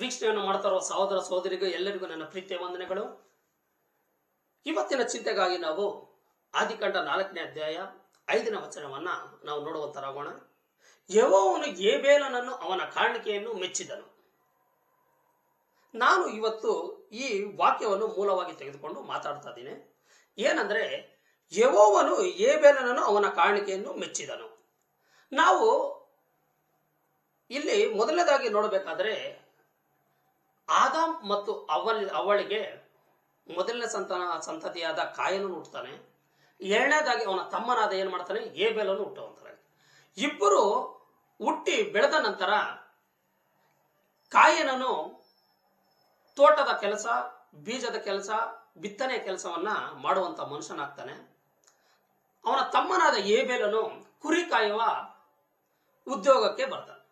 ವೀಕ್ಷಣೆಯನ್ನು ಮಾಡ್ತಾರೋ ಸಹೋದರ ಸಹೋದರಿಗೂ ಎಲ್ಲರಿಗೂ ನನ್ನ ಪ್ರೀತಿಯ ವಂದನೆಗಳು. ಇವತ್ತಿನ ಚಿಂತೆಗಾಗಿ ನಾವು ಆದಿಕಂಡ ನಾಲ್ಕನೇ ಅಧ್ಯಾಯ ಐದನೇ ವಚನವನ್ನ ನಾವು ನೋಡುವಂತರಾಗೋಣ. ಯವೋವನು ಏಬೇಲನನ್ನು ಅವನ ಕಾಣಿಕೆಯನ್ನು ಮೆಚ್ಚಿದನು. ನಾನು ಇವತ್ತು ಈ ವಾಕ್ಯವನ್ನು ಮೂಲವಾಗಿ ತೆಗೆದುಕೊಂಡು ಮಾತಾಡ್ತಾ ಇದ್ದೀನಿ. ಏನಂದ್ರೆ ಯವೋವನು ಏಬೇಲನನ್ನು ಅವನ ಕಾಣಿಕೆಯನ್ನು ಮೆಚ್ಚಿದನು. ನಾವು ಇಲ್ಲಿ ಮೊದಲನೇದಾಗಿ ನೋಡಬೇಕಾದ್ರೆ ಆದಾಮ್ ಮತ್ತು ಅವಲ್, ಅವಳಿಗೆ ಮೊದಲನೇ ಸಂತಾನ, ಸಂತತಿಯಾದ ಕಾಯನು ಹುಟ್ಟುತ್ತಾನೆ. ಎರಡನೇದಾಗಿ ಅವನ ತಮ್ಮನಾದ ಏನ್ ಮಾಡ್ತಾನೆ? ಏಬೇಲನ್ನು ಹುಟ್ಟುವಂತಾರೆ ಇಬ್ಬರು ಹುಟ್ಟಿ ಬೆಳೆದ ನಂತರ ಕಾಯನನು ತೋಟದ ಕೆಲಸ, ಬೀಜದ ಕೆಲಸ, ಬಿತ್ತನೆ ಕೆಲಸವನ್ನ ಮಾಡುವಂತ ಮನುಷ್ಯನಾಗ್ತಾನೆ. ಅವನ ತಮ್ಮನಾದ ಏಬೆಲನು ಕುರಿ ಕಾಯುವ ಉದ್ಯೋಗಕ್ಕೆ ಬರ್ತಾನೆ.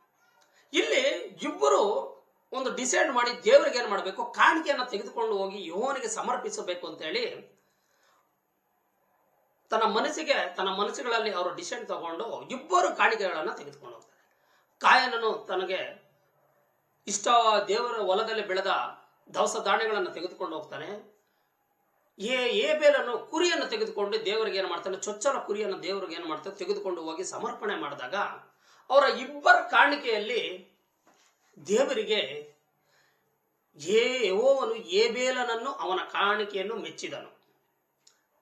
ಇಲ್ಲಿ ಇಬ್ಬರು ಒಂದು ಡಿಸೈಡ್ ಮಾಡಿ ದೇವರಿಗೆ ಏನ್ ಮಾಡಬೇಕು? ಕಾಣಿಕೆಯನ್ನು ತೆಗೆದುಕೊಂಡು ಹೋಗಿ ಯೋವನಿಗೆ ಸಮರ್ಪಿಸಬೇಕು ಅಂತ ಹೇಳಿ ತನ್ನ ಮನಸ್ಸಿಗೆ, ತನ್ನ ಮನಸ್ಸುಗಳಲ್ಲಿ ಅವರು ಡಿಸೈಡ್ ತಗೊಂಡು ಇಬ್ಬರು ಕಾಣಿಕೆಗಳನ್ನು ತೆಗೆದುಕೊಂಡು ಹೋಗ್ತಾರೆ. ಕಾಯನನು ತನಗೆ ಇಷ್ಟ ದೇವರ ಹೊಲದಲ್ಲಿ ಬೆಳೆದ ದವಸ ಧಾನ್ಯಗಳನ್ನು ತೆಗೆದುಕೊಂಡು ಹೋಗ್ತಾನೆ. ಏ ಏಬೇಲನ್ನು ಕುರಿಯನ್ನು ತೆಗೆದುಕೊಂಡು ದೇವರಿಗೆ ಏನು ಮಾಡ್ತಾನೆ? ಚೊಚ್ಚಲ ಕುರಿಯನ್ನು ದೇವರಿಗೆ ಏನು ಮಾಡ್ತಾನೆ? ತೆಗೆದುಕೊಂಡು ಹೋಗಿ ಸಮರ್ಪಣೆ ಮಾಡಿದಾಗ ಅವರ ಇಬ್ಬರ ಕಾಣಿಕೆಯಲ್ಲಿ ದೇವರಿಗೆ ಏ ಯಹೋವನು ಏಬೇಲನನ್ನು ಅವನ ಕಾಣಿಕೆಯನ್ನು ಮೆಚ್ಚಿದನು.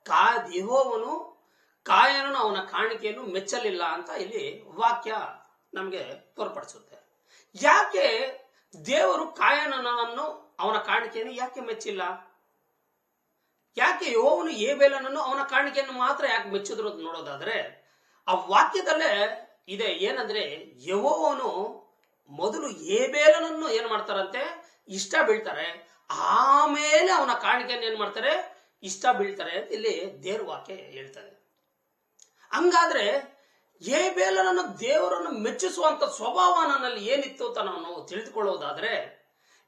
ಕಾ ಯಹೋವನು ಕಾಯನನು ಅವನ ಕಾಣಿಕೆಯನ್ನು ಮೆಚ್ಚಲಿಲ್ಲ ಅಂತ ಇಲ್ಲಿ ವಾಕ್ಯ ನಮಗೆ ತೋರ್ಪಡಿಸುತ್ತೆ. ಯಾಕೆ ದೇವರು ಕಾಯನನನ್ನು ಅವನ ಕಾಣಿಕೆಯನ್ನು ಯಾಕೆ ಮೆಚ್ಚಿಲ್ಲ? ಯಾಕೆ ಯೋವನು ಏಬೇಲನನ್ನು ಅವನ ಕಾಣಿಕೆಯನ್ನು ಮಾತ್ರ ಯಾಕೆ ಮೆಚ್ಚಿದ್ರು ನೋಡೋದಾದ್ರೆ, ಆ ವಾಕ್ಯದಲ್ಲೇ ಇದೆ ಏನಂದ್ರೆ, ಯಹೋವನು ಮೊದಲು ಏಬೇಲನನ್ನು ಏನ್ ಮಾಡ್ತಾರಂತೆ? ಇಷ್ಟ ಬೀಳ್ತಾರೆ. ಆಮೇಲೆ ಅವನ ಕಾಣಿಕೆಯನ್ನು ಏನ್ ಮಾಡ್ತಾರೆ? ಇಷ್ಟ ಬೀಳ್ತಾರೆ ಅಂತ ಇಲ್ಲಿ ದೇವ್ರ ವಾಕ್ಯ ಹೇಳ್ತಾರೆ. ಹಂಗಾದ್ರೆ ಏಬೇಲನನ್ನು ದೇವರನ್ನು ಮೆಚ್ಚಿಸುವಂತ ಸ್ವಭಾವ ನನ್ನಲ್ಲಿ ಏನಿತ್ತು ಅಂತ ನಾವು ತಿಳಿದುಕೊಳ್ಳೋದಾದ್ರೆ,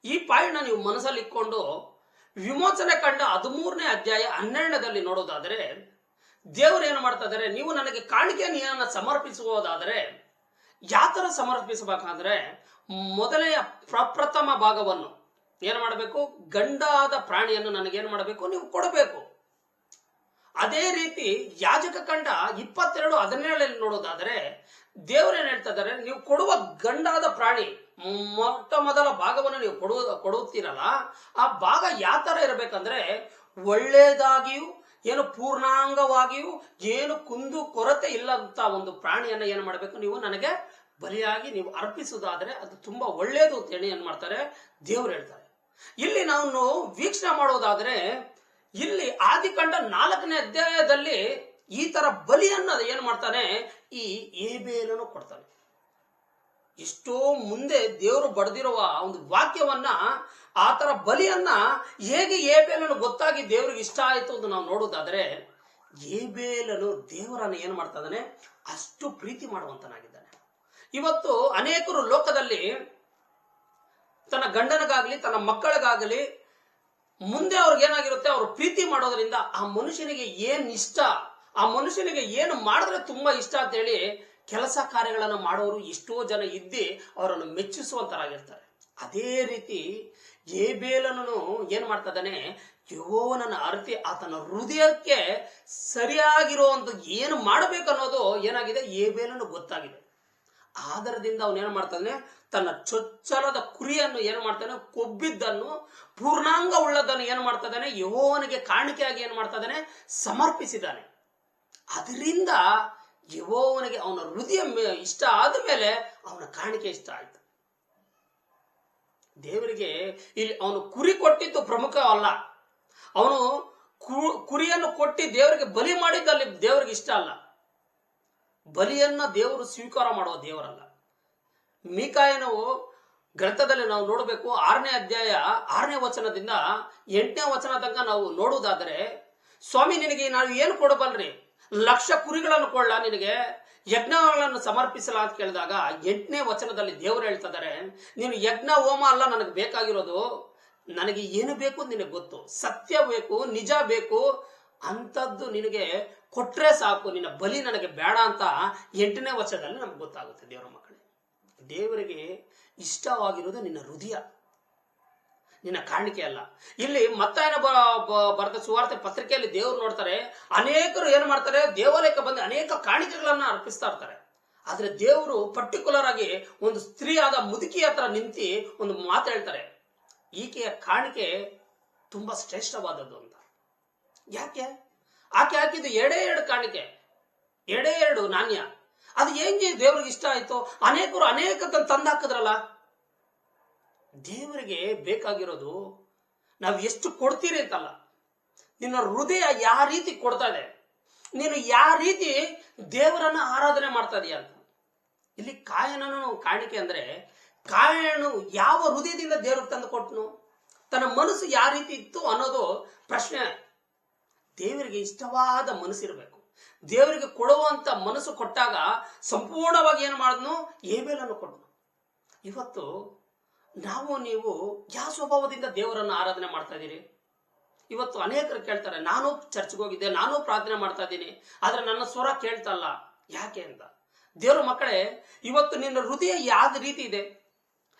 ಈ ಪಾಯಿಂಟ್ ನೀವು ಮನಸ್ಸಲ್ಲಿ ಇಟ್ಕೊಂಡು ವಿಮೋಚನೆ ಕಂಡ ಹದಿಮೂರನೇ ಅಧ್ಯಾಯ ಹನ್ನೆರಡನೇದಲ್ಲಿ ನೋಡೋದಾದ್ರೆ, ದೇವರು ಏನು ಮಾಡ್ತಾ ಇದ್ದಾರೆ? ನೀವು ನನಗೆ ಕಾಣಿಕೆಯನ್ನು ಏನನ್ನ ಸಮರ್ಪಿಸುವುದಾದರೆ ಯಾವ ಸಮರ್ಪಿಸಬೇಕಂದ್ರೆ ಮೊದಲನೆಯ ಪ್ರಪ್ರಥಮ ಭಾಗವನ್ನು ಏನು ಮಾಡಬೇಕು? ಗಂಡಾದ ಪ್ರಾಣಿಯನ್ನು ನನಗೇನು ಮಾಡಬೇಕು? ನೀವು ಕೊಡಬೇಕು. ಅದೇ ರೀತಿ ಯಾಜಕ ಕಂಡ ಇಪ್ಪತ್ತೆರಡು ಹದಿನೇಳಲ್ಲಿ ನೋಡೋದಾದರೆ ದೇವರೇನು ಹೇಳ್ತಾ ಇದ್ದಾರೆ? ನೀವು ಕೊಡುವ ಗಂಡಾದ ಪ್ರಾಣಿ ಮೊಟ್ಟ ಮೊದಲ ಭಾಗವನ್ನು ನೀವು ಕೊಡುವ, ಕೊಡುತ್ತೀರಲ್ಲ, ಆ ಭಾಗ ಯಾವ ತರ ಇರಬೇಕಂದ್ರೆ ಒಳ್ಳೇದಾಗಿಯೂ, ಏನು ಪೂರ್ಣಾಂಗವಾಗಿಯೂ, ಏನು ಕುಂದು ಕೊರತೆ ಇಲ್ಲಂತ ಒಂದು ಪ್ರಾಣಿಯನ್ನ ಏನು ಮಾಡಬೇಕು? ನೀವು ನನಗೆ ಬಲಿಯಾಗಿ ನೀವು ಅರ್ಪಿಸುವುದಾದ್ರೆ ಅದು ತುಂಬಾ ಒಳ್ಳೇದು ಅಂತ ಹೇಳಿ ಏನ್ ಮಾಡ್ತಾರೆ? ದೇವ್ರು ಹೇಳ್ತಾರೆ. ಇಲ್ಲಿ ನಾವು ವೀಕ್ಷಣೆ ಮಾಡೋದಾದ್ರೆ, ಇಲ್ಲಿ ಆದಿಕಂಡ ನಾಲ್ಕನೇ ಅಧ್ಯಾಯದಲ್ಲಿ ಈ ತರ ಬಲಿಯನ್ನ ಏನ್ ಮಾಡ್ತಾನೆ? ಈ ಏಬೇಲನ್ನು ಕೊಡ್ತಾನೆ. ಎಷ್ಟೋ ಮುಂದೆ ದೇವರು ಬಡದಿರುವ ಒಂದು ವಾಕ್ಯವನ್ನ, ಆ ತರ ಬಲಿಯನ್ನ ಹೇಗೆ ಏಬೇಲನ್ನು ಗೊತ್ತಾಗಿ ದೇವ್ರಿಗೆ ಇಷ್ಟ ಆಯ್ತು ಅಂತ ನಾವು ನೋಡೋದಾದ್ರೆ ಏಬೇಲನು ದೇವರನ್ನ ಏನ್ ಮಾಡ್ತಾ ಅಷ್ಟು ಪ್ರೀತಿ ಮಾಡುವಂತನಾಗಿದ್ದಾನೆ. ಇವತ್ತು ಅನೇಕರು ಲೋಕದಲ್ಲಿ ತನ್ನ ಗಂಡನಿಗಾಗಲಿ, ತನ್ನ ಮಕ್ಕಳಿಗಾಗಲಿ ಮುಂದೆ ಅವ್ರಿಗೆ ಏನಾಗಿರುತ್ತೆ, ಅವರು ಪ್ರೀತಿ ಮಾಡೋದ್ರಿಂದ ಆ ಮನುಷ್ಯನಿಗೆ ಏನ್ ಇಷ್ಟ, ಆ ಮನುಷ್ಯನಿಗೆ ಏನು ಮಾಡಿದ್ರೆ ತುಂಬಾ ಇಷ್ಟ ಅಂತ ಹೇಳಿ ಕೆಲಸ ಕಾರ್ಯಗಳನ್ನು ಮಾಡೋರು ಎಷ್ಟೋ ಜನ ಇದ್ದಿ ಅವರನ್ನು ಮೆಚ್ಚಿಸುವಂತರಾಗಿರ್ತಾರೆ. ಅದೇ ರೀತಿ ಏಬೇಲನು ಏನ್ ಮಾಡ್ತಾ ಇದ್ದಾನೆ ನನ್ನ ಅರ್ತಿ ಆತನ ಹೃದಯಕ್ಕೆ ಸರಿಯಾಗಿರುವಂತ ಏನು ಮಾಡಬೇಕನ್ನೋದು ಏನಾಗಿದೆ? ಏಬೇಲನು ಗೊತ್ತಾಗಿದೆ. ಆಧಾರದಿಂದ ಅವನು ಏನು ಮಾಡ್ತಾನೆ? ತನ್ನ ಚೊಚ್ಚಲದ ಕುರಿಯನ್ನು ಏನು ಮಾಡ್ತಾನೆ? ಕೊಬ್ಬಿದ್ದನ್ನು ಪೂರ್ಣಾಂಗ ಉಳ್ಳದನ್ನು ಏನು ಮಾಡ್ತಾ ಇದ್ದಾನೆ? ಯಹೋವನಿಗೆ ಕಾಣಿಕೆಯಾಗಿ ಏನು ಮಾಡ್ತಾ ಇದ್ದಾನೆ? ಸಮರ್ಪಿಸಿದ್ದಾನೆ. ಅದರಿಂದ ಯಹೋವನಿಗೆ ಅವನ ಹೃದಯ ಇಷ್ಟ ಆದ ಮೇಲೆ ಅವನ ಕಾಣಿಕೆ ಇಷ್ಟ ಆಯ್ತು. ದೇವರಿಗೆ ಇಲ್ಲಿ ಅವನು ಕುರಿ ಕೊಟ್ಟಿದ್ದು ಪ್ರಮುಖ ಅಲ್ಲ. ಅವನು ಕುರಿಯನ್ನು ಕೊಟ್ಟಿ ದೇವರಿಗೆ ಬಲಿ ಮಾಡಿದ್ದಲ್ಲಿ ದೇವರಿಗೆ ಇಷ್ಟ ಅಲ್ಲ. ಬಲಿಯನ್ನ ದೇವರು ಸ್ವೀಕಾರ ಮಾಡುವ ದೇವರಲ್ಲ. ಮೀಕಾಯನವು ಗ್ರಂಥದಲ್ಲಿ ನಾವು ನೋಡಬೇಕು, ಆರನೇ ಅಧ್ಯಾಯ ಆರನೇ ವಚನದಿಂದ ಎಂಟನೇ ವಚನ ತನಕ ನಾವು ನೋಡುವುದಾದರೆ, ಸ್ವಾಮಿ ನಿನಗೆ ನಾವು ಏನು ಕೊಡಬಲ್ರಿ? ಲಕ್ಷ ಕುರಿಗಳನ್ನು ಕೊಳ್ಳ ನಿನಗೆ, ಯಜ್ಞಗಳನ್ನು ಸಮರ್ಪಿಸಲ ಅಂತ ಕೇಳಿದಾಗ ಎಂಟನೇ ವಚನದಲ್ಲಿ ದೇವರು ಹೇಳ್ತಾ ಇದ್ದಾರೆ ನೀನು ಯಜ್ಞ ಹೋಮ ಅಲ್ಲ ನನಗೆ ಬೇಕಾಗಿರೋದು, ನನಗೆ ಏನು ಬೇಕು ನಿನಗೆ ಗೊತ್ತು. ಸತ್ಯ ಬೇಕು, ನಿಜ ಬೇಕು ಅಂಥದ್ದು ನಿನಗೆ ಕೊಟ್ರೆ ಸಾಕು, ನಿನ್ನ ಬಲಿ ನನಗೆ ಬೇಡ ಅಂತ ಎಂಟನೇ ವರ್ಷದಲ್ಲಿ ನಮ್ಗೆ ಗೊತ್ತಾಗುತ್ತೆ ದೇವರ ಮಕ್ಕಳೇ. ದೇವರಿಗೆ ಇಷ್ಟವಾಗಿರೋದು ನಿನ್ನ ಹೃದಯ. ನಿನ್ನ ಕಾಣಿಕೆ ಅಲ್ಲ. ಇಲ್ಲಿ ಮತ್ತಾಯನ ಬರೆದ ಸುವಾರ್ತೆ ಪತ್ರಿಕೆಯಲ್ಲಿ ದೇವರು ನೋಡ್ತಾರೆ, ಅನೇಕರು ಏನು ಮಾಡ್ತಾರೆ, ದೇವಾಲಯಕ್ಕೆ ಬಂದು ಅನೇಕ ಕಾಣಿಕೆಗಳನ್ನ ಅರ್ಪಿಸ್ತಾ ಇರ್ತಾರೆ. ಆದರೆ ದೇವರು ಪರ್ಟಿಕ್ಯುಲರ್ ಆಗಿ ಒಂದು ಸ್ತ್ರೀಯಾದ ಮುದುಕಿ ಹತ್ರ ನಿಂತಿ ಒಂದು ಮಾತು ಹೇಳ್ತಾರೆ. ಈಕೆಯ ಕಾಣಿಕೆ ತುಂಬಾ ಶ್ರೇಷ್ಠವಾದದ್ದು ಅಂತ. ಯಾಕೆ? ಆಕೆ ಹಾಕಿದ್ದು ಎರಡೇ ಎರಡು ಕಾಣಿಕೆ. ಎರಡೇ ಎರಡು ನಾಣ್ಯ. ಅದು ಹೆಂಗೆ ದೇವ್ರಿಗೆ ಇಷ್ಟ ಆಯ್ತು? ಅನೇಕರು ಅನೇಕ ತಂದು ಹಾಕಿದ್ರಲ್ಲ ದೇವರಿಗೆ ಬೇಕಾಗಿರೋದು ನಾವು ಎಷ್ಟು ಕೊಡ್ತೀರಿ ಅಂತಲ್ಲ. ನಿನ್ನ ಹೃದಯ ಯಾವ ರೀತಿ ಕೊಡ್ತಾ ಇದೆ? ನೀನು ಯಾವ ರೀತಿ ದೇವರನ್ನ ಆರಾಧನೆ ಮಾಡ್ತಾ ಇದೀಯ ಅಂತ. ಇಲ್ಲಿ ಕಾಯನನು ಕಾಣಿಕೆ ಅಂದ್ರೆ ಕಾಯನು ಯಾವ ಹೃದಯದಿಂದ ದೇವ್ರಿಗೆ ತಂದು ಕೊಟ್ಟನು? ತನ್ನ ಮನಸ್ಸು ಯಾವ ರೀತಿ ಇತ್ತು ಅನ್ನೋದು ಪ್ರಶ್ನೆ. ದೇವರಿಗೆ ಇಷ್ಟವಾದ ಮನಸ್ಸಿರಬೇಕು. ದೇವರಿಗೆ ಕೊಡುವಂತ ಮನಸ್ಸು ಕೊಟ್ಟಾಗ ಸಂಪೂರ್ಣವಾಗಿ ಏನು ಮಾಡಿದ್ನು? ಏಬೇಲನ್ನು ಕೊಟ್ಟನು ಇವತ್ತು ನಾವು ನೀವು ಯಾವ ಸ್ವಭಾವದಿಂದ ದೇವರನ್ನು ಆರಾಧನೆ ಮಾಡ್ತಾ ಇದ್ದೀರಿ? ಇವತ್ತು ಅನೇಕರು ಕೇಳ್ತಾರೆ, ನಾನು ಚರ್ಚ್ಗೆ ಹೋಗಿದ್ದೆ, ನಾನು ಪ್ರಾರ್ಥನೆ ಮಾಡ್ತಾ ಇದ್ದೀನಿ, ಆದ್ರೆ ನನ್ನ ಸ್ವರ ಕೇಳ್ತಲ್ಲ, ಯಾಕೆ ಅಂತ? ದೇವ್ರ ಮಕ್ಕಳೇ, ಇವತ್ತು ನಿನ್ನ ಹೃದಯ ಯಾವ ರೀತಿ ಇದೆ?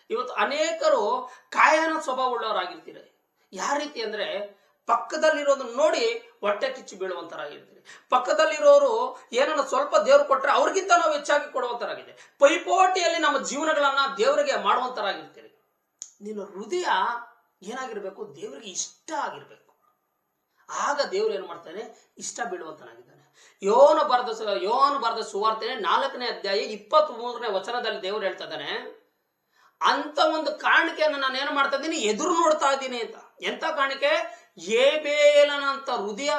ಇವತ್ತು ಅನೇಕರು ಕಾಯನ ಸ್ವಭಾವ ಉಳ್ಳವರಾಗಿರ್ತೀರಿ. ಯಾವ ರೀತಿ ಅಂದ್ರೆ, ಪಕ್ಕದಲ್ಲಿರೋದನ್ನ ನೋಡಿ ಹೊಟ್ಟೆ ಕಿಚ್ಚು ಬೀಳುವಂತರಾಗಿರ್ತೀರಿ ಪಕ್ಕದಲ್ಲಿರೋರು ಏನನ್ನ ಸ್ವಲ್ಪ ದೇವ್ರು ಕೊಟ್ರೆ ಅವ್ರಿಗಿಂತ ನಾವು ಹೆಚ್ಚಾಗಿ ಕೊಡುವಂತರಾಗಿದೆ ಪೈಪೋಟಿಯಲ್ಲಿ ನಮ್ಮ ಜೀವನಗಳನ್ನ ದೇವರಿಗೆ ಮಾಡುವಂತರಾಗಿರ್ತೀರಿ ನಿನ್ನ ಹೃದಯ ಏನಾಗಿರ್ಬೇಕು? ದೇವರಿಗೆ ಇಷ್ಟ ಆಗಿರ್ಬೇಕು. ಆಗ ದೇವ್ರು ಏನ್ ಮಾಡ್ತಾನೆ? ಇಷ್ಟ ಬೀಳುವಂತನಾಗಿದ್ದಾನೆ ಯೋನ ಬರೆದ ಯೋನ ಬರೆದ ಸುವಾರ್ತೆ ನಾಲ್ಕನೇ ಅಧ್ಯಾಯ ಇಪ್ಪತ್ತ್ ಮೂರನೇ ವಚನದಲ್ಲಿ ದೇವ್ರು ಹೇಳ್ತಾ ಇದ್ದಾನೆ ಅಂತ ಒಂದು ಕಾಣಿಕೆಯನ್ನು ನಾನು ಏನು ಮಾಡ್ತಾ ಇದ್ದೀನಿ? ಎದುರು ನೋಡ್ತಾ ಇದ್ದೀನಿ ಅಂತ. ಎಂತ ಕಾಣಿಕೆ? ಏಬೇಲನಂತ ಹೃದಯ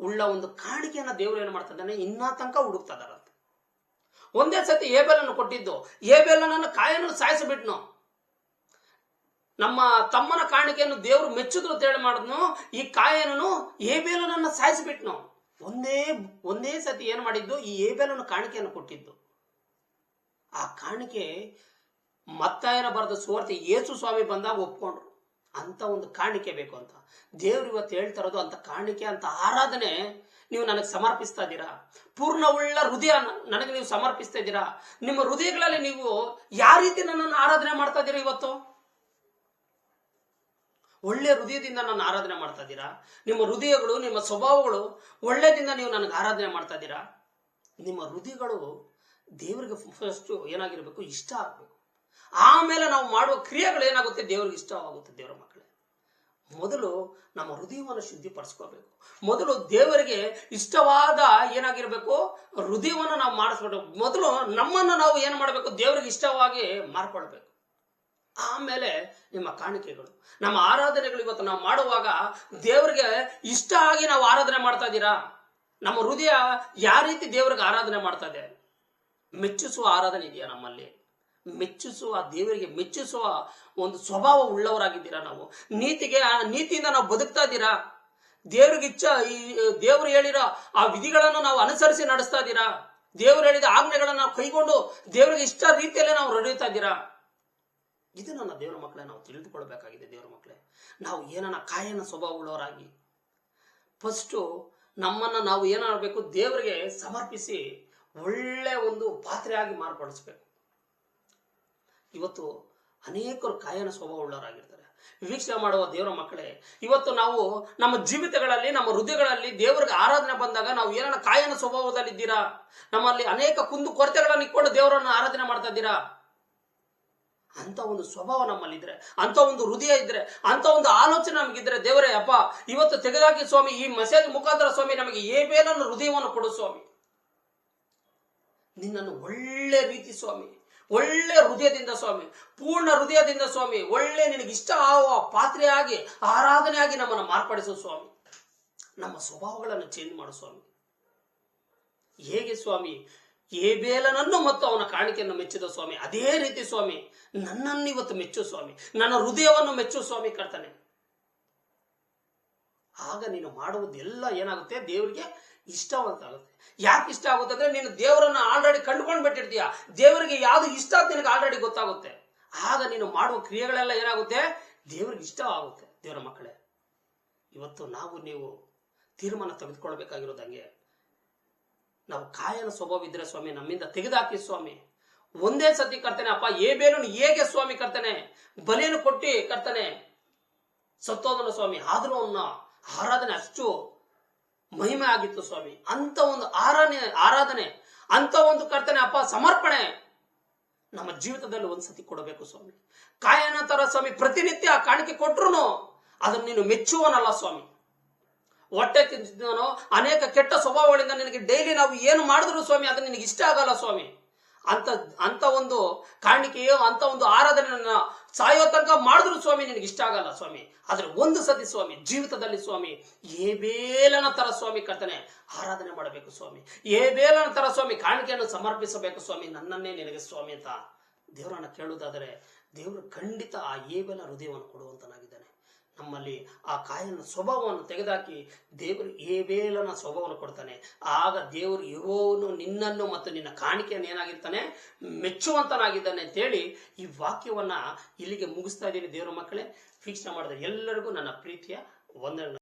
ಉಳ್ಳ ಒಂದು ಕಾಣಿಕೆಯನ್ನ ದೇವರು ಏನು ಮಾಡ್ತಾನೆ ಇನ್ನೂ ಇನ್ನ ತನಕ ಹುಡುಕ್ತಾದಾರಂತೆ ಒಂದೇ ಸತಿ ಏಬೇಲನ್ನು ಕೊಟ್ಟಿದ್ದು. ಏಬೇಲನನ್ನು ಕಾಯನ್ನು ಸಾಯಿಸಿಬಿಟ್ನು. ನಮ್ಮ ತಮ್ಮನ ಕಾಣಿಕೆಯನ್ನು ದೇವರು ಮೆಚ್ಚಿದ್ರು ಅಂತ ಹೇಳಿ ಮಾಡಿದ್ನು. ಈ ಕಾಯನನು ಏಬೇಲನನ್ನ ಸಾಯಿಸಿಬಿಟ್ನು. ಒಂದೇ ಒಂದೇ ಸತಿ ಏನು ಮಾಡಿದ್ದು? ಈ ಏಬೇಲನ ಕಾಣಿಕೆಯನ್ನು ಕೊಟ್ಟಿದ್ದು. ಆ ಕಾಣಿಕೆ ಮತ್ತಾಯನ ಬರೆದ ಸುವಾರ್ತೆ ಯೇಸು ಸ್ವಾಮಿ ಬಂದಾಗ ಒಪ್ಕೊಂಡ್ರು. ಅಂತ ಒಂದು ಕಾಣಿಕೆ ಬೇಕು ಅಂತ. ದೇವ್ರು ಇವತ್ತು ಹೇಳ್ತಾ ಇರೋದು ಅಂತ ಕಾಣಿಕೆ ಅಂತ ಆರಾಧನೆ ನೀವು ನನಗೆ ಸಮರ್ಪಿಸ್ತಾ ಇದ್ದೀರಾ? ಪೂರ್ಣ ಉಳ್ಳ ಹೃದಯ ನನಗೆ ನೀವು ಸಮರ್ಪಿಸ್ತಾ ಇದ್ದೀರಾ? ನಿಮ್ಮ ಹೃದಯಗಳಲ್ಲಿ ನೀವು ಯಾವ ರೀತಿ ನನ್ನನ್ನು ಆರಾಧನೆ ಮಾಡ್ತಾ ಇದ್ದೀರಾ ಇವತ್ತು? ಒಳ್ಳೆ ಹೃದಯದಿಂದ ನನ್ನ ಆರಾಧನೆ ಮಾಡ್ತಾ ಇದ್ದೀರಾ? ನಿಮ್ಮ ಹೃದಯಗಳು, ನಿಮ್ಮ ಸ್ವಭಾವಗಳು ಒಳ್ಳೆದಿಂದ ನೀವು ನನಗೆ ಆರಾಧನೆ ಮಾಡ್ತಾ ಇದ್ದೀರಾ? ನಿಮ್ಮ ಹೃದಯಗಳು ದೇವರಿಗೆ ಫಸ್ಟು ಏನಾಗಿರ್ಬೇಕು? ಇಷ್ಟ ಆಗಬೇಕು. ಆಮೇಲೆ ನಾವು ಮಾಡುವ ಕ್ರಿಯೆಗಳು ಏನಾಗುತ್ತೆ? ದೇವರಿಗೆ ಇಷ್ಟವಾಗುತ್ತೆ ದೇವರ ಮಕ್ಕಳೇ. ಮೊದಲು ನಮ್ಮ ಹೃದಯವನ್ನು ಶುದ್ಧಿಪಡಿಸ್ಕೋಬೇಕು. ಮೊದಲು ದೇವರಿಗೆ ಇಷ್ಟವಾದ ಏನಾಗಿರ್ಬೇಕು? ಹೃದಯವನ್ನು ನಾವು ಮಾಡಿಸ್ಬೇಕು ಮೊದಲು ನಮ್ಮನ್ನು ನಾವು ಏನು ಮಾಡಬೇಕು? ದೇವರಿಗೆ ಇಷ್ಟವಾಗಿ ಮಾರ್ಕೊಳ್ಬೇಕು. ಆಮೇಲೆ ನಿಮ್ಮ ಕಾಣಿಕೆಗಳು. ನಮ್ಮ ಆರಾಧನೆಗಳು ಇವತ್ತು ನಾವು ಮಾಡುವಾಗ ದೇವರಿಗೆ ಇಷ್ಟ ಆಗಿ ನಾವು ಆರಾಧನೆ ಮಾಡ್ತಾ ಇದ್ದೀರಾ? ನಮ್ಮ ಹೃದಯ ಯಾವ ರೀತಿ ದೇವರಿಗೆ ಆರಾಧನೆ ಮಾಡ್ತಾ ಇದೆ? ಮೆಚ್ಚಿಸುವ ಆರಾಧನೆ ಇದೆಯಾ ನಮ್ಮಲ್ಲಿ? ಮೆಚ್ಚಿಸುವ, ದೇವರಿಗೆ ಮೆಚ್ಚಿಸುವ ಒಂದು ಸ್ವಭಾವ ಉಳ್ಳವರಾಗಿದ್ದೀರಾ ನಾವು? ನೀತಿಗೆ, ಆ ನೀತಿಯಿಂದ ನಾವು ಬದುಕ್ತಾ ಇದ್ದೀರಾ? ದೇವ್ರಿಗೆ ಇಚ್ಛ, ಈ, ದೇವರು ಹೇಳಿರೋ ಆ ವಿಧಿಗಳನ್ನು ನಾವು ಅನುಸರಿಸಿ ನಡೆಸ್ತಾ ಇದ್ದೀರಾ? ದೇವ್ರು ಹೇಳಿದ ಆಜ್ಞೆಗಳನ್ನು ನಾವು ಕೈಗೊಂಡು ದೇವರಿಗೆ ಇಷ್ಟ ರೀತಿಯಲ್ಲೇ ನಾವು ನಡೆಯುತ್ತಾ ಇದ್ದೀರಾ? ಇದು ನನ್ನ ದೇವರ ಮಕ್ಕಳೇ, ನಾವು ತಿಳಿದುಕೊಳ್ಬೇಕಾಗಿದೆ ದೇವರ ಮಕ್ಕಳೇ. ನಾವು ಏನನ್ನ ಕಾಯನ ಸ್ವಭಾವ ಉಳ್ಳವರಾಗಿ ಫಸ್ಟು ನಮ್ಮನ್ನ ನಾವು ಏನಾಗಬೇಕು, ದೇವರಿಗೆ ಸಮರ್ಪಿಸಿ ಒಳ್ಳೆ ಒಂದು ಪಾತ್ರೆಯಾಗಿ ಮಾರ್ಪಡಿಸ್ಬೇಕು. ಇವತ್ತು ಅನೇಕರು ಕಾಯನ ಸ್ವಭಾವ ಉಳ್ಳವರಾಗಿರ್ತಾರೆ ವೀಕ್ಷಣೆ ಮಾಡುವ ದೇವರ ಮಕ್ಕಳೇ, ಇವತ್ತು ನಾವು ನಮ್ಮ ಜೀವಿತಗಳಲ್ಲಿ, ನಮ್ಮ ಹೃದಯಗಳಲ್ಲಿ ದೇವರಿಗೆ ಆರಾಧನೆ ಬಂದಾಗ ನಾವು ಏನನ್ನ ಕಾಯನ ಸ್ವಭಾವದಲ್ಲಿ ಇದ್ದೀರಾ ನಮ್ಮಲ್ಲಿ ಅನೇಕ ಕುಂದು ಕೊರತೆಗಳನ್ನು ಇಟ್ಕೊಂಡು ದೇವರನ್ನು ಆರಾಧನೆ ಮಾಡ್ತಾ ಇದ್ದೀರಾ? ಅಂತ ಒಂದು ಸ್ವಭಾವ ನಮ್ಮಲ್ಲಿ ಇದ್ರೆ ಅಂತ ಒಂದು ಹೃದಯ ಇದ್ರೆ, ಅಂತ ಒಂದು ಆಲೋಚನೆ ನಮಗಿದ್ರೆ, ದೇವರೇ, ಅಪ್ಪ, ಇವತ್ತು ತೆಗೆದಾಕಿ ಸ್ವಾಮಿ, ಈ ಮೆಸೇಜ್ ಮುಖಾಂತರ ಸ್ವಾಮಿ ನಮಗೆ ಏಬೇಲನ್ನು ಹೃದಯವನ್ನು ಕೊಡು ಸ್ವಾಮಿ. ನಿನ್ನನ್ನು ಒಳ್ಳೆ ರೀತಿ ಸ್ವಾಮಿ ಒಳ್ಳೆ ಹೃದಯದಿಂದ ಸ್ವಾಮಿ, ಪೂರ್ಣ ಹೃದಯದಿಂದ ಸ್ವಾಮಿ, ಒಳ್ಳೆ ನಿನಗೆ ಇಷ್ಟ ಆಗುವ ಪಾತ್ರೆಯಾಗಿ, ಆರಾಧನೆಯಾಗಿ ನಮ್ಮನ್ನು ಮಾರ್ಪಡಿಸು ಸ್ವಾಮಿ. ನಮ್ಮ ಸ್ವಭಾವಗಳನ್ನು ಚೇಂಜ್ ಮಾಡು ಸ್ವಾಮಿ. ಹೇಗೆ ಸ್ವಾಮಿ? ಏಬೇಲನನ್ನು ಮತ್ತು ಅವನ ಕಾಣಿಕೆಯನ್ನು ಮೆಚ್ಚಿದ ಸ್ವಾಮಿ. ಅದೇ ರೀತಿ ಸ್ವಾಮಿ, ನನ್ನನ್ನು ಇವತ್ತು ಮೆಚ್ಚು ಸ್ವಾಮಿ. ನನ್ನ ಹೃದಯವನ್ನು ಮೆಚ್ಚು ಸ್ವಾಮಿ ಕರ್ತಾನೆ. ಆಗ ನೀನು ಮಾಡುವುದೆಲ್ಲ ಏನಾಗುತ್ತೆ? ದೇವರಿಗೆ ಇಷ್ಟವಂತಾಗುತ್ತೆ ಯಾಕೆ ಇಷ್ಟ ಆಗುತ್ತೆ ಅಂದ್ರೆ ನೀನು ದೇವರನ್ನ ಆಲ್ರೆಡಿ ಕಂಡುಕೊಂಡು ಬಿಟ್ಟಿರ್ತೀಯ. ದೇವರಿಗೆ ಯಾವ್ದು ಇಷ್ಟ ಅಂತ ನಿನಗೆ ಆಲ್ರೆಡಿ ಗೊತ್ತಾಗುತ್ತೆ. ಆಗ ನೀನು ಮಾಡುವ ಕ್ರಿಯೆಗಳೆಲ್ಲ ಏನಾಗುತ್ತೆ? ದೇವರಿಗೆ ಇಷ್ಟ ಆಗುತ್ತೆ ದೇವರ ಮಕ್ಕಳೇ. ಇವತ್ತು ನಾವು ನೀವು ತೀರ್ಮಾನ ತೆಗೆದುಕೊಳ್ಬೇಕಾಗಿರೋದಂಗೆ ನಾವು ಕಾಯನ ಸ್ವಭಾವ ಇದ್ರೆ ಸ್ವಾಮಿ ನಮ್ಮಿಂದ ತೆಗೆದಾಕಿ ಸ್ವಾಮಿ. ಒಂದೇ ಸತಿ ಕರ್ತಾನೆ, ಅಪ್ಪ ಏಬೇನು ಹೇಗೆ ಸ್ವಾಮಿ ಕರ್ತಾನೆ? ಬಲಿಯನ್ನು ಕೊಟ್ಟಿ ಕರ್ತನೆ. ಸತ್ತೋದನ ಸ್ವಾಮಿ ಆದರೂ ಅವನ್ನ ಆರಾಧನೆ ಅಷ್ಟು ಮಹಿಮೆ ಆಗಿತ್ತು ಸ್ವಾಮಿ. ಅಂತ ಒಂದು ಆರಾಧನೆ ಆರಾಧನೆ, ಅಂತ ಒಂದು ಕರ್ತನೆ, ಅಪ್ಪ ಸಮರ್ಪಣೆ ನಮ್ಮ ಜೀವಿತದಲ್ಲಿ ಒಂದ್ಸತಿ ಕೊಡಬೇಕು ಸ್ವಾಮಿ. ಕಾಯನ ತರ ಸ್ವಾಮಿ, ಪ್ರತಿನಿತ್ಯ ಕಾಣಿಕೆ ಕೊಟ್ರು ಅದನ್ನು ನೀನು ಮೆಚ್ಚುವನಲ್ಲ ಸ್ವಾಮಿ. ಹೊಟ್ಟೆ ತಿಂದಿದ್ದಾನೋ, ಅನೇಕ ಕೆಟ್ಟ ಸ್ವಭಾವಗಳಿಂದ ನಿನಗೆ ಡೈಲಿ ನಾವು ಏನು ಮಾಡಿದ್ರು ಸ್ವಾಮಿ ಅದು ನಿನಗೆ ಇಷ್ಟ ಆಗಲ್ಲ ಸ್ವಾಮಿ. ಅಂತ ಅಂತ ಒಂದು ಕಾಣಿಕೆಯೋ, ಅಂತ ಒಂದು ಆರಾಧನೆಯನ್ನ ಸಾಯೋ ತನಕ ಮಾಡಿದ್ರು ಸ್ವಾಮಿ, ನಿನಗೆ ಇಷ್ಟ ಆಗಲ್ಲ ಸ್ವಾಮಿ. ಆದ್ರೆ ಒಂದು ಸತಿ ಸ್ವಾಮಿ, ಜೀವಿತದಲ್ಲಿ ಸ್ವಾಮಿ, ಏಬೇಲನ ತರ ಸ್ವಾಮಿ ಕರ್ತನೆ ಆರಾಧನೆ ಮಾಡಬೇಕು ಸ್ವಾಮಿ. ಏಬೇಲನ ತರ ಸ್ವಾಮಿ ಕಾಣಿಕೆಯನ್ನು ಸಮರ್ಪಿಸಬೇಕು ಸ್ವಾಮಿ, ನನ್ನನ್ನೇ ನಿನಗೆ ಸ್ವಾಮಿ ಅಂತ ದೇವರನ್ನ ಕೇಳುವುದಾದರೆ ದೇವರು ಖಂಡಿತ ಆ ಏಬೇಲ ಹೃದಯವನ್ನು ಕೊಡುವಂತನಾಗಿದ್ದಾನೆ. ನಮ್ಮಲ್ಲಿ ಆ ಕಾಯನ ಸ್ವಭಾವವನ್ನು ತೆಗೆದಾಕಿ ದೇವರು ಏಬೇಲನ ಸ್ವಭಾವವನ್ನು ಕೊಡ್ತಾನೆ. ಆಗ ದೇವರು ಯಹೋವನು ನಿನ್ನನ್ನು ಮತ್ತು ನಿನ್ನ ಕಾಣಿಕೆಯನ್ನು ಏನಾಗಿರ್ತಾನೆ? ಮೆಚ್ಚುವಂತನಾಗಿದ್ದಾನೆ ಅಂತೇಳಿ ಈ ವಾಕ್ಯವನ್ನ ಇಲ್ಲಿಗೆ ಮುಗಿಸ್ತಾ ಇದ್ದೀನಿ ದೇವರ ಮಕ್ಕಳೇ. ವೀಕ್ಷಣೆ ಮಾಡಿದ ಎಲ್ಲರಿಗೂ ನನ್ನ ಪ್ರೀತಿಯ ವಂದನೆ